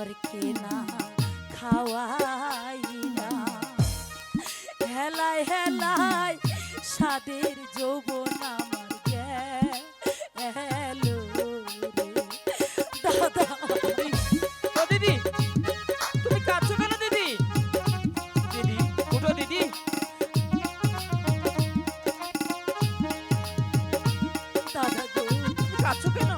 ঘরকে না খাওয়াই না। হেলাই হেলাই সাদের যৌবন আমার গেল দাদা দিদি তুমি কেন দিদি? দাদা কেন?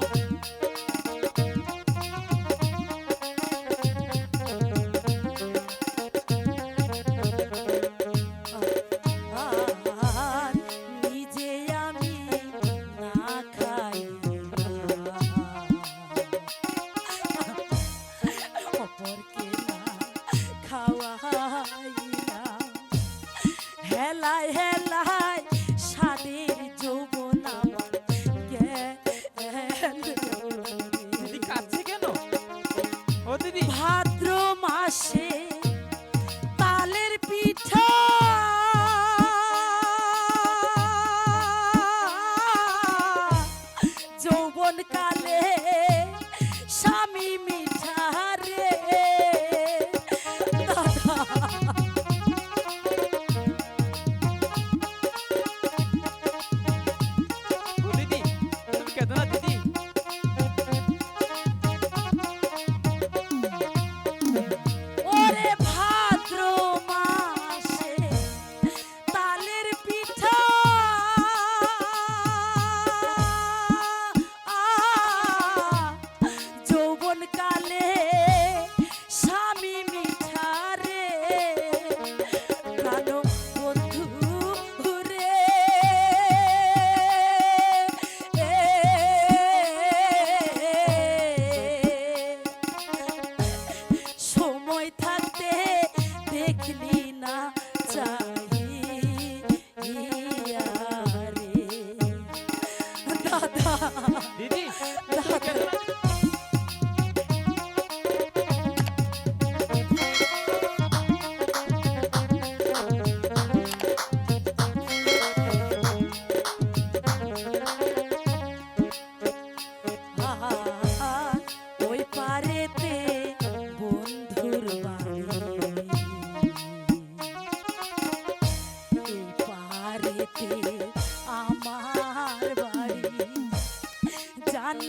哈哈哈哈！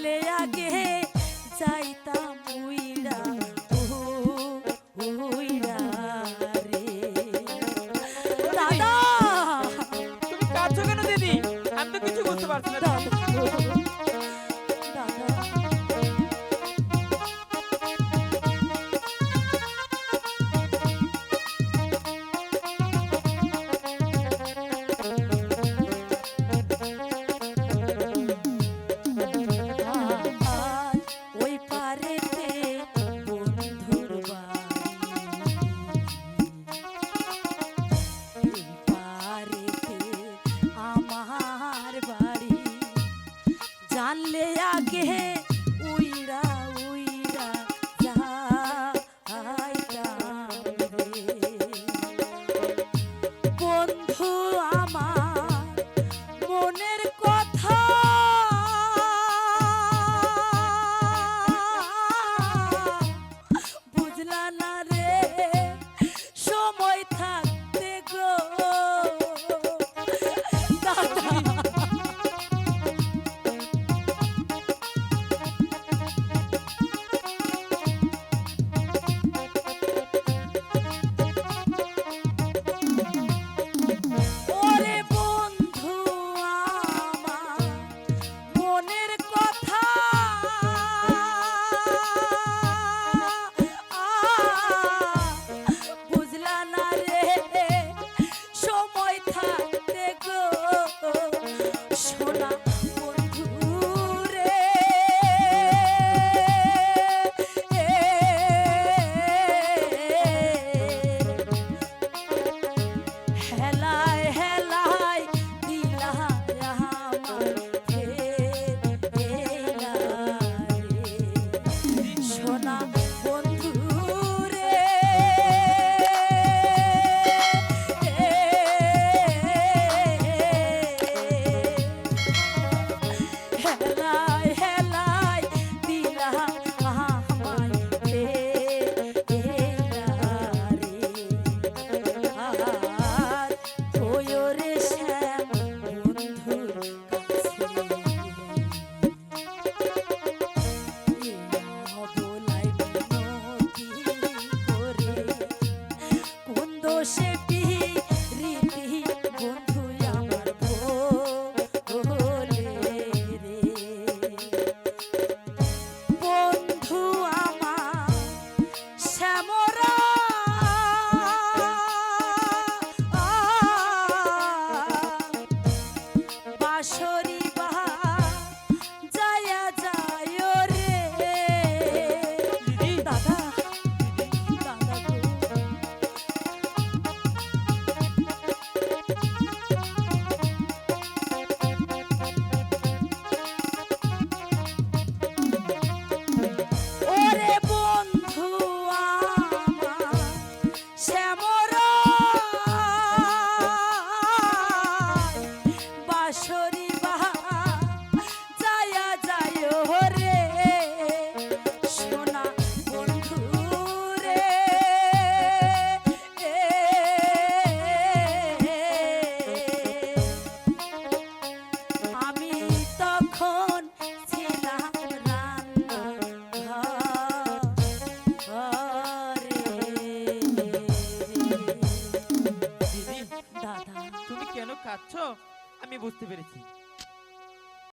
হইলে আগে যাইতাম উইরা উইরা রে। দাদা! তুমি কাঁদছো কেন দিদি? আমি তো কিছু বুঝতে পারছি না। आगे है আমি বুঝতে পেরেছি।